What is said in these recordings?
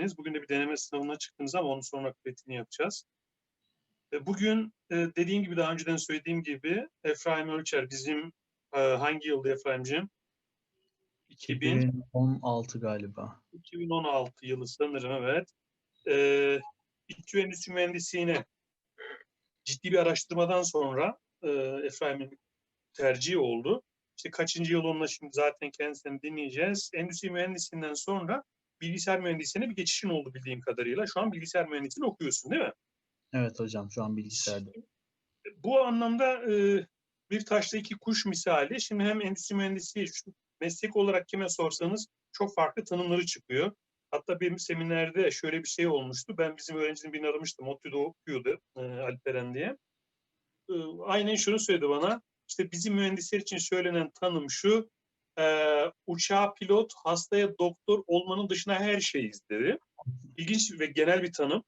geldiniz. Bugün de bir deneme sınavına çıktınız ama onun sonra kıymetini yapacağız. E, Bugün e, dediğim gibi daha önceden söylediğim gibi Efraim Ölçer bizim e, hangi yılda Efraim'ciğim? 2000, 2016 galiba. 2016 yılı sanırım evet. İTÜ Endüstri Mühendisliğine ciddi bir araştırmadan sonra e, Efraim'in tercihi oldu. İşte kaçıncı yıl onunla şimdi zaten kendisinden dinleyeceğiz. Endüstri mühendisliğinden sonra bilgisayar mühendisliğine bir geçişin oldu bildiğim kadarıyla. Şu an bilgisayar mühendisliğini okuyorsun değil mi? Evet hocam şu an bilgisayarda. Bu anlamda e, bir taşla iki kuş misali. Şimdi hem endüstri mühendisliği şu meslek olarak kime sorsanız çok farklı tanımları çıkıyor. Hatta bir seminerde şöyle bir şey olmuştu. Ben bizim öğrencinin birini aramıştım. ODTÜ'de okuyordu e, Alperen diye. E, aynen şunu söyledi bana. İşte bizim mühendisler için söylenen tanım şu. E, uçağa pilot, hastaya doktor olmanın dışına her şeyiz dedi. İlginç ve genel bir tanım.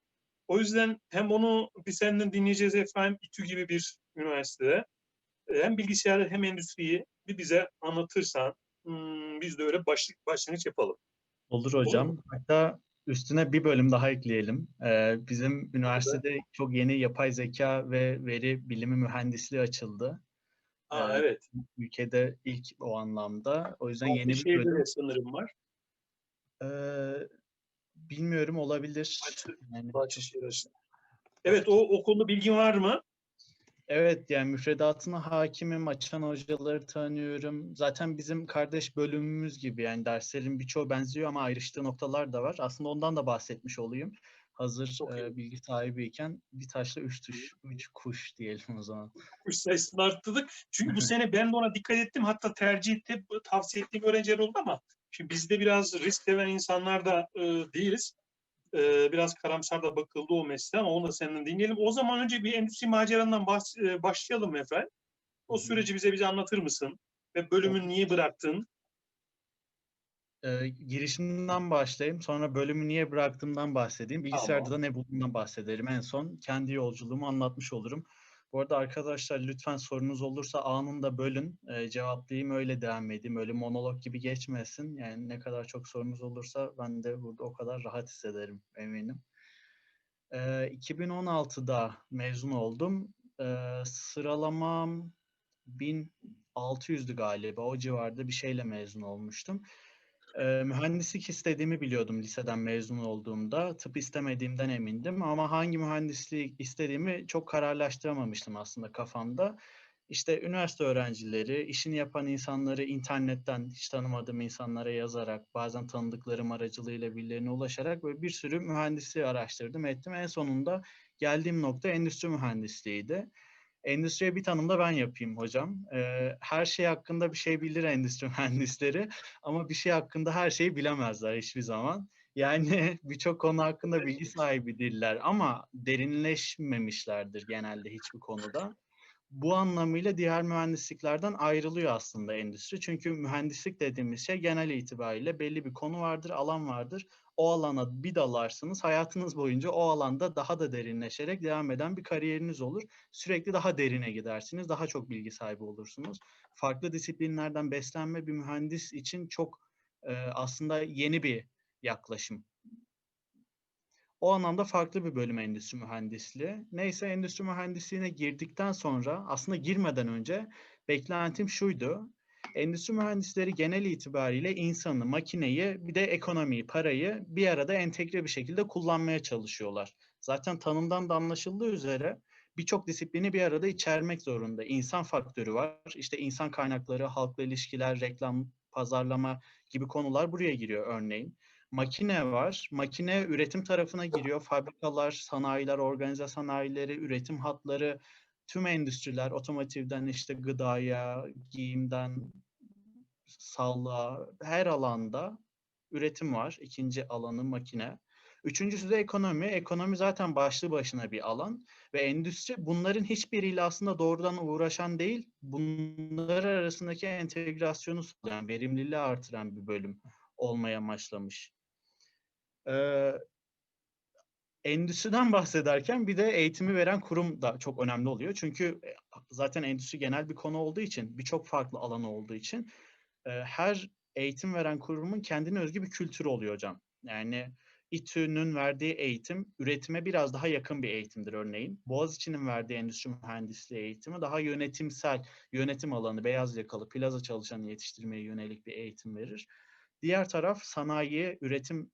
O yüzden hem onu bir senden dinleyeceğiz efendim İTÜ gibi bir üniversitede e, hem bilgisayarı hem endüstriyi bir bize anlatırsan hmm, biz de öyle başlık başlangıç yapalım. Olur hocam. Hatta üstüne bir bölüm daha ekleyelim. Ee, bizim üniversitede çok yeni yapay zeka ve veri bilimi mühendisliği açıldı. Aa, Ee, evet. Ülkede ilk o anlamda. O yüzden yeni bir bölüm. de sanırım var. Ee, bilmiyorum olabilir. Yani- Bahçeşehir. Evet o, o konuda bilgin var mı? Evet yani müfredatına hakimim, açan hocaları tanıyorum. Zaten bizim kardeş bölümümüz gibi yani derslerin birçoğu benziyor ama ayrıştığı noktalar da var. Aslında ondan da bahsetmiş olayım. Hazır e, bilgi sahibiyken bir taşla üç tuş, üç kuş diyelim o zaman. Kuş sayısını arttırdık. Çünkü bu sene ben de ona dikkat ettim. Hatta tercih ettim, tavsiye ettiğim öğrenciler oldu ama şimdi bizde biraz risk seven insanlar da e, değiliz. E, biraz karamsar da bakıldı o mesleğe ama onu da senden dinleyelim. O zaman önce bir endüstri macerandan bahs- başlayalım efendim. O süreci bize bize anlatır mısın? Ve bölümü niye bıraktın? E, girişimden başlayayım. Sonra bölümü niye bıraktığımdan bahsedeyim. Bilgisayarda da ne bulduğumdan bahsederim. En son kendi yolculuğumu anlatmış olurum. Bu arada arkadaşlar lütfen sorunuz olursa anında bölün. E, cevaplayayım öyle devam edeyim. Öyle monolog gibi geçmesin. Yani ne kadar çok sorunuz olursa ben de burada o kadar rahat hissederim eminim. E, 2016'da mezun oldum. E, sıralamam 1600'dü galiba. O civarda bir şeyle mezun olmuştum. Ee, mühendislik istediğimi biliyordum liseden mezun olduğumda. Tıp istemediğimden emindim ama hangi mühendisliği istediğimi çok kararlaştıramamıştım aslında kafamda. İşte üniversite öğrencileri, işini yapan insanları internetten hiç tanımadığım insanlara yazarak, bazen tanıdıklarım aracılığıyla birilerine ulaşarak böyle bir sürü mühendisliği araştırdım, ettim. En sonunda geldiğim nokta endüstri mühendisliğiydi. Endüstriye bir tanım da ben yapayım hocam. Ee, her şey hakkında bir şey bilir endüstri mühendisleri ama bir şey hakkında her şeyi bilemezler hiçbir zaman. Yani birçok konu hakkında bilgi sahibi değiller ama derinleşmemişlerdir genelde hiçbir konuda. Bu anlamıyla diğer mühendisliklerden ayrılıyor aslında endüstri. Çünkü mühendislik dediğimiz şey genel itibariyle belli bir konu vardır, alan vardır. O alana bir dalarsınız, hayatınız boyunca o alanda daha da derinleşerek devam eden bir kariyeriniz olur. Sürekli daha derine gidersiniz, daha çok bilgi sahibi olursunuz. Farklı disiplinlerden beslenme bir mühendis için çok e, aslında yeni bir yaklaşım. O anlamda farklı bir bölüm endüstri mühendisliği. Neyse endüstri mühendisliğine girdikten sonra aslında girmeden önce beklentim şuydu. Endüstri mühendisleri genel itibariyle insanı, makineyi bir de ekonomiyi, parayı bir arada entegre bir şekilde kullanmaya çalışıyorlar. Zaten tanımdan da anlaşıldığı üzere birçok disiplini bir arada içermek zorunda. İnsan faktörü var. İşte insan kaynakları, halkla ilişkiler, reklam, pazarlama gibi konular buraya giriyor örneğin makine var. Makine üretim tarafına giriyor. Fabrikalar, sanayiler, organize sanayileri, üretim hatları, tüm endüstriler, otomotivden işte gıdaya, giyimden sağlığa, her alanda üretim var. İkinci alanı makine. Üçüncüsü de ekonomi. Ekonomi zaten başlı başına bir alan ve endüstri bunların hiçbiriyle aslında doğrudan uğraşan değil, bunlar arasındaki entegrasyonu sağlayan, verimliliği artıran bir bölüm olmaya başlamış. Ee, endüstriden bahsederken bir de eğitimi veren kurum da çok önemli oluyor. Çünkü zaten endüstri genel bir konu olduğu için, birçok farklı alanı olduğu için e, her eğitim veren kurumun kendine özgü bir kültürü oluyor hocam. Yani İTÜ'nün verdiği eğitim üretime biraz daha yakın bir eğitimdir örneğin. Boğaziçi'nin verdiği endüstri mühendisliği eğitimi daha yönetimsel, yönetim alanı, beyaz yakalı, plaza çalışanı yetiştirmeye yönelik bir eğitim verir. Diğer taraf sanayi, üretim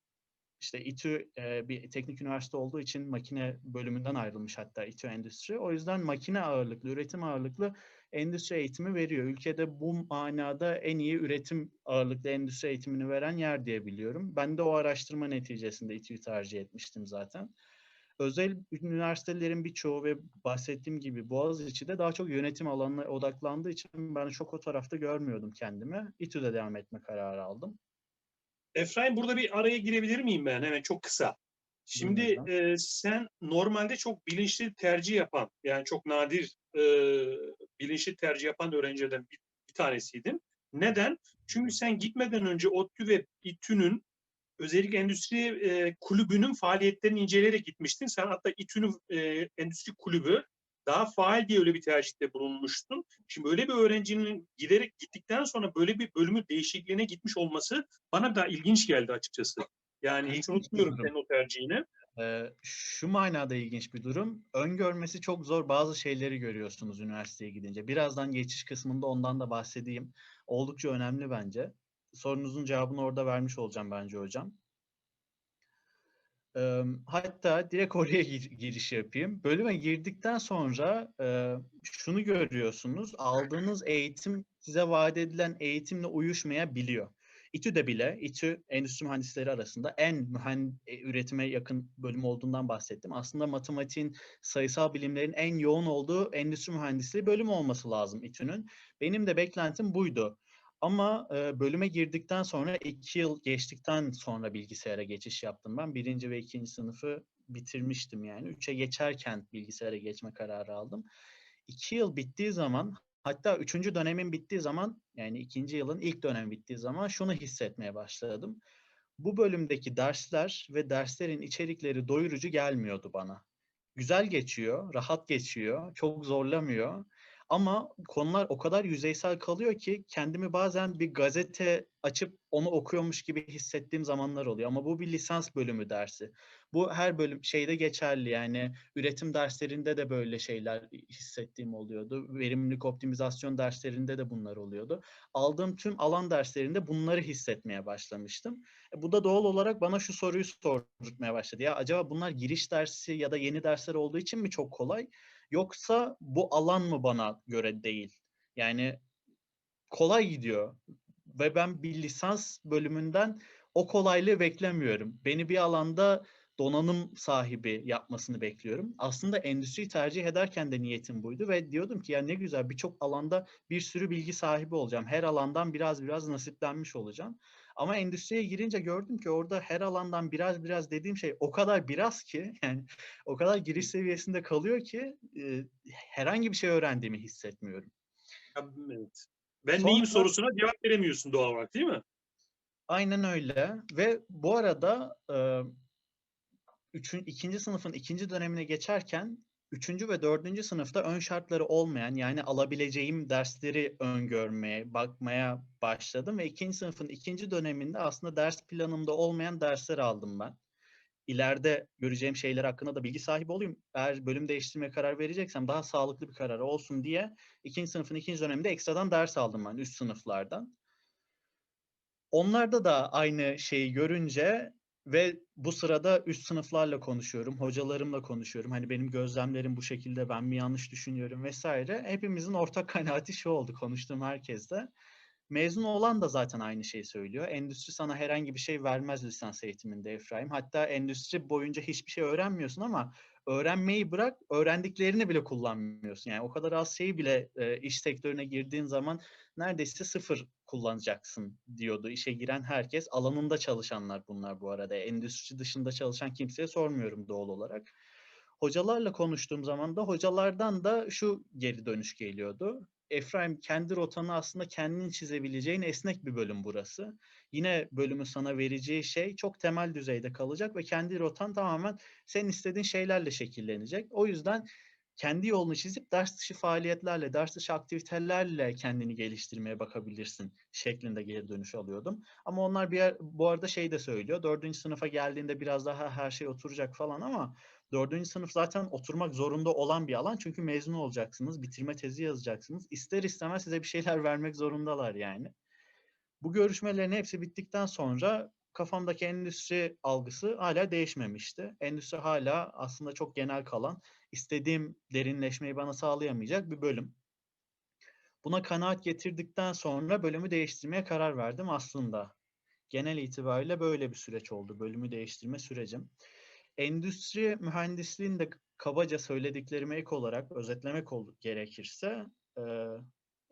işte İTÜ e, bir teknik üniversite olduğu için makine bölümünden ayrılmış hatta İTÜ Endüstri. O yüzden makine ağırlıklı, üretim ağırlıklı endüstri eğitimi veriyor. Ülkede bu manada en iyi üretim ağırlıklı endüstri eğitimini veren yer diye biliyorum. Ben de o araştırma neticesinde İTÜ'yü tercih etmiştim zaten. Özel üniversitelerin birçoğu ve bahsettiğim gibi Boğaziçi'de daha çok yönetim alanına odaklandığı için ben çok o tarafta görmüyordum kendimi. İTÜ'de devam etme kararı aldım. Efraim burada bir araya girebilir miyim ben hemen çok kısa? Şimdi e, sen normalde çok bilinçli tercih yapan yani çok nadir e, bilinçli tercih yapan öğrencilerden bir, bir tanesiydin. Neden? Çünkü sen gitmeden önce ODTÜ ve İTÜ'nün özellikle endüstri e, kulübünün faaliyetlerini inceleyerek gitmiştin. Sen hatta İTÜ'nün e, endüstri kulübü daha faal diye öyle bir tercihte bulunmuştun. Şimdi böyle bir öğrencinin giderek gittikten sonra böyle bir bölümü değişikliğine gitmiş olması bana da ilginç geldi açıkçası. Yani hiç unutmuyorum senin o tercihini. Şu manada ilginç bir durum. Öngörmesi çok zor bazı şeyleri görüyorsunuz üniversiteye gidince. Birazdan geçiş kısmında ondan da bahsedeyim. Oldukça önemli bence. Sorunuzun cevabını orada vermiş olacağım bence hocam. Hatta direkt oraya gir- giriş yapayım. Bölüme girdikten sonra şunu görüyorsunuz. Aldığınız eğitim size vaat edilen eğitimle uyuşmayabiliyor. İTÜ'de bile, İTÜ endüstri mühendisleri arasında en mühen e, üretime yakın bölüm olduğundan bahsettim. Aslında matematiğin, sayısal bilimlerin en yoğun olduğu endüstri mühendisliği bölümü olması lazım İTÜ'nün. Benim de beklentim buydu. Ama e, bölüme girdikten sonra iki yıl geçtikten sonra bilgisayara geçiş yaptım ben. Birinci ve ikinci sınıfı bitirmiştim yani. Üçe geçerken bilgisayara geçme kararı aldım. İki yıl bittiği zaman hatta üçüncü dönemin bittiği zaman yani ikinci yılın ilk dönemi bittiği zaman şunu hissetmeye başladım. Bu bölümdeki dersler ve derslerin içerikleri doyurucu gelmiyordu bana. Güzel geçiyor, rahat geçiyor, çok zorlamıyor. Ama konular o kadar yüzeysel kalıyor ki kendimi bazen bir gazete açıp onu okuyormuş gibi hissettiğim zamanlar oluyor. Ama bu bir lisans bölümü dersi. Bu her bölüm şeyde geçerli yani üretim derslerinde de böyle şeyler hissettiğim oluyordu. Verimlilik optimizasyon derslerinde de bunlar oluyordu. Aldığım tüm alan derslerinde bunları hissetmeye başlamıştım. E, bu da doğal olarak bana şu soruyu sordurtmaya başladı. Ya acaba bunlar giriş dersi ya da yeni dersler olduğu için mi çok kolay? Yoksa bu alan mı bana göre değil? Yani kolay gidiyor ve ben bir lisans bölümünden o kolaylığı beklemiyorum. Beni bir alanda donanım sahibi yapmasını bekliyorum. Aslında endüstriyi tercih ederken de niyetim buydu ve diyordum ki ya ne güzel birçok alanda bir sürü bilgi sahibi olacağım. Her alandan biraz biraz nasiplenmiş olacağım. Ama endüstriye girince gördüm ki orada her alandan biraz biraz dediğim şey o kadar biraz ki yani o kadar giriş seviyesinde kalıyor ki e, herhangi bir şey öğrendiğimi hissetmiyorum. Evet. Ben Sonra- neyim sorusuna cevap veremiyorsun doğal olarak değil mi? Aynen öyle ve bu arada e, üçün, ikinci sınıfın ikinci dönemine geçerken üçüncü ve dördüncü sınıfta ön şartları olmayan yani alabileceğim dersleri öngörmeye, bakmaya başladım ve ikinci sınıfın ikinci döneminde aslında ders planımda olmayan dersler aldım ben. İleride göreceğim şeyler hakkında da bilgi sahibi olayım. Eğer bölüm değiştirmeye karar vereceksem daha sağlıklı bir karar olsun diye ikinci sınıfın ikinci döneminde ekstradan ders aldım ben üst sınıflardan. Onlarda da aynı şeyi görünce ve bu sırada üst sınıflarla konuşuyorum, hocalarımla konuşuyorum. Hani benim gözlemlerim bu şekilde, ben mi yanlış düşünüyorum vesaire. Hepimizin ortak kanaati şu oldu konuştuğum herkeste. Mezun olan da zaten aynı şeyi söylüyor. Endüstri sana herhangi bir şey vermez lisans eğitiminde Efraim. Hatta endüstri boyunca hiçbir şey öğrenmiyorsun ama öğrenmeyi bırak, öğrendiklerini bile kullanmıyorsun. Yani o kadar az şeyi bile e, iş sektörüne girdiğin zaman neredeyse sıfır kullanacaksın diyordu işe giren herkes. Alanında çalışanlar bunlar bu arada. Endüstri dışında çalışan kimseye sormuyorum doğal olarak. Hocalarla konuştuğum zaman da hocalardan da şu geri dönüş geliyordu. Efraim kendi rotanı aslında kendin çizebileceğin esnek bir bölüm burası. Yine bölümün sana vereceği şey çok temel düzeyde kalacak ve kendi rotan tamamen senin istediğin şeylerle şekillenecek. O yüzden kendi yolunu çizip ders dışı faaliyetlerle, ders dışı aktivitelerle kendini geliştirmeye bakabilirsin şeklinde geri dönüş alıyordum. Ama onlar bir yer, bu arada şey de söylüyor. Dördüncü sınıfa geldiğinde biraz daha her şey oturacak falan ama dördüncü sınıf zaten oturmak zorunda olan bir alan. Çünkü mezun olacaksınız, bitirme tezi yazacaksınız. İster istemez size bir şeyler vermek zorundalar yani. Bu görüşmelerin hepsi bittikten sonra kafamdaki endüstri algısı hala değişmemişti. Endüstri hala aslında çok genel kalan, istediğim derinleşmeyi bana sağlayamayacak bir bölüm. Buna kanaat getirdikten sonra bölümü değiştirmeye karar verdim aslında. Genel itibariyle böyle bir süreç oldu, bölümü değiştirme sürecim. Endüstri mühendisliğinde kabaca söylediklerime ek olarak özetlemek gerekirse e,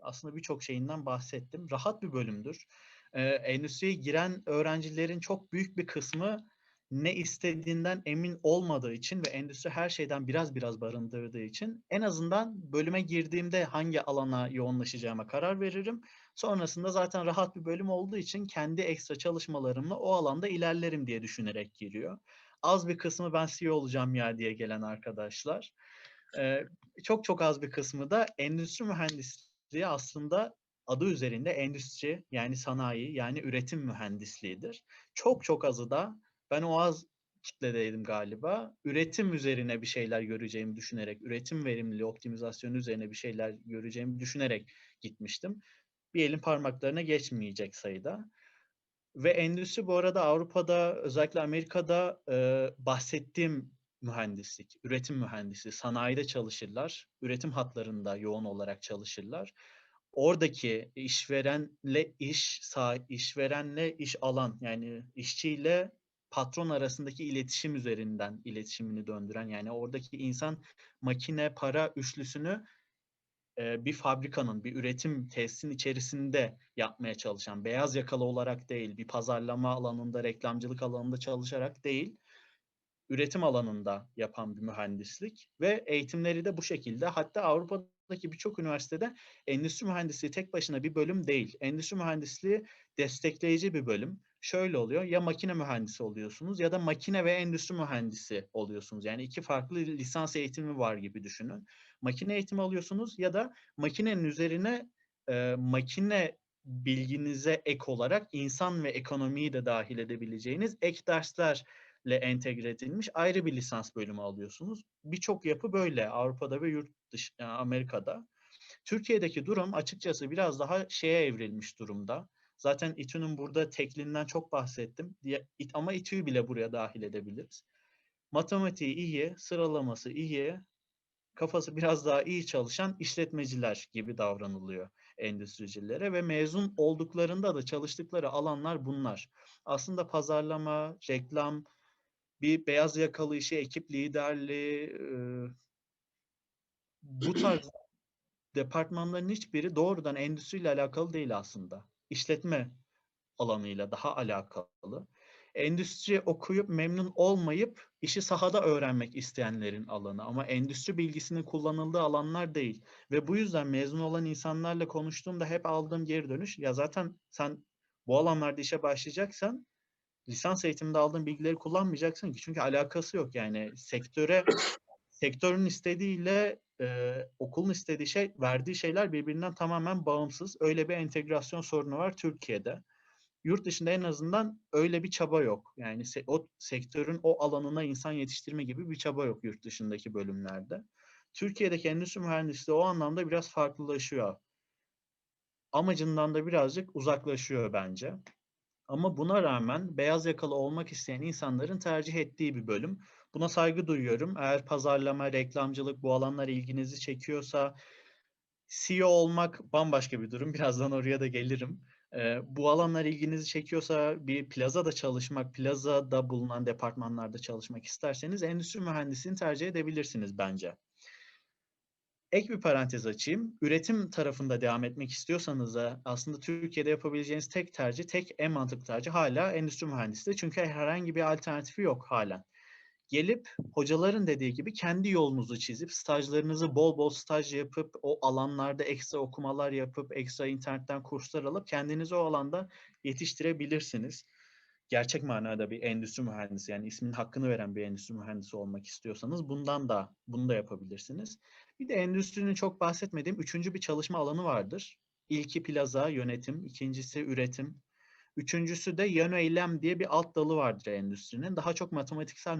aslında birçok şeyinden bahsettim. Rahat bir bölümdür e, endüstriye giren öğrencilerin çok büyük bir kısmı ne istediğinden emin olmadığı için ve endüstri her şeyden biraz biraz barındırdığı için en azından bölüme girdiğimde hangi alana yoğunlaşacağıma karar veririm. Sonrasında zaten rahat bir bölüm olduğu için kendi ekstra çalışmalarımla o alanda ilerlerim diye düşünerek giriyor. Az bir kısmı ben CEO olacağım ya diye gelen arkadaşlar. Ee, çok çok az bir kısmı da endüstri mühendisliği aslında adı üzerinde endüstri yani sanayi yani üretim mühendisliğidir. Çok çok azı da ben o az kitledeydim galiba. Üretim üzerine bir şeyler göreceğimi düşünerek, üretim verimliliği optimizasyonu üzerine bir şeyler göreceğimi düşünerek gitmiştim. Bir elin parmaklarına geçmeyecek sayıda. Ve endüstri bu arada Avrupa'da özellikle Amerika'da e, bahsettiğim mühendislik, üretim mühendisi, sanayide çalışırlar. Üretim hatlarında yoğun olarak çalışırlar oradaki işverenle iş sah işverenle iş alan yani işçiyle patron arasındaki iletişim üzerinden iletişimini döndüren yani oradaki insan makine para üçlüsünü bir fabrikanın bir üretim tesisinin içerisinde yapmaya çalışan beyaz yakalı olarak değil bir pazarlama alanında reklamcılık alanında çalışarak değil üretim alanında yapan bir mühendislik ve eğitimleri de bu şekilde. Hatta Avrupa'daki birçok üniversitede endüstri mühendisliği tek başına bir bölüm değil. Endüstri mühendisliği destekleyici bir bölüm. Şöyle oluyor ya makine mühendisi oluyorsunuz ya da makine ve endüstri mühendisi oluyorsunuz. Yani iki farklı lisans eğitimi var gibi düşünün. Makine eğitimi alıyorsunuz ya da makinenin üzerine e, makine bilginize ek olarak insan ve ekonomiyi de dahil edebileceğiniz ek dersler entegre edilmiş ayrı bir lisans bölümü alıyorsunuz. Birçok yapı böyle Avrupa'da ve yurt dışı yani Amerika'da. Türkiye'deki durum açıkçası biraz daha şeye evrilmiş durumda. Zaten İTÜ'nün burada tekliğinden çok bahsettim. Ama İTÜ'yü bile buraya dahil edebiliriz. Matematiği iyi, sıralaması iyi, kafası biraz daha iyi çalışan işletmeciler gibi davranılıyor endüstricilere ve mezun olduklarında da çalıştıkları alanlar bunlar. Aslında pazarlama, reklam, bir beyaz yakalı işi, ekip liderliği e, bu tarz departmanların hiçbiri doğrudan endüstriyle alakalı değil aslında. İşletme alanıyla daha alakalı. Endüstri okuyup memnun olmayıp işi sahada öğrenmek isteyenlerin alanı ama endüstri bilgisinin kullanıldığı alanlar değil. Ve bu yüzden mezun olan insanlarla konuştuğumda hep aldığım geri dönüş ya zaten sen bu alanlarda işe başlayacaksan lisans eğitiminde aldığın bilgileri kullanmayacaksın ki. Çünkü alakası yok yani sektöre sektörün istediğiyle e, okulun istediği şey verdiği şeyler birbirinden tamamen bağımsız. Öyle bir entegrasyon sorunu var Türkiye'de. Yurt dışında en azından öyle bir çaba yok. Yani se- o sektörün o alanına insan yetiştirme gibi bir çaba yok yurt dışındaki bölümlerde. Türkiye'deki endüstri mühendisliği o anlamda biraz farklılaşıyor. Amacından da birazcık uzaklaşıyor bence. Ama buna rağmen beyaz yakalı olmak isteyen insanların tercih ettiği bir bölüm. Buna saygı duyuyorum. Eğer pazarlama, reklamcılık bu alanlar ilginizi çekiyorsa CEO olmak bambaşka bir durum. Birazdan oraya da gelirim. Ee, bu alanlar ilginizi çekiyorsa bir plazada çalışmak, plazada bulunan departmanlarda çalışmak isterseniz endüstri mühendisliğini tercih edebilirsiniz bence. Ek bir parantez açayım. Üretim tarafında devam etmek istiyorsanız da aslında Türkiye'de yapabileceğiniz tek tercih, tek en mantıklı tercih hala endüstri mühendisliği. Çünkü herhangi bir alternatifi yok halen. Gelip hocaların dediği gibi kendi yolunuzu çizip stajlarınızı bol bol staj yapıp o alanlarda ekstra okumalar yapıp ekstra internetten kurslar alıp kendinizi o alanda yetiştirebilirsiniz. Gerçek manada bir endüstri mühendisi yani isminin hakkını veren bir endüstri mühendisi olmak istiyorsanız bundan da bunu da yapabilirsiniz. Bir de endüstrinin çok bahsetmediğim üçüncü bir çalışma alanı vardır. İlki plaza, yönetim, ikincisi üretim, üçüncüsü de yön eylem diye bir alt dalı vardır endüstrinin. Daha çok matematiksel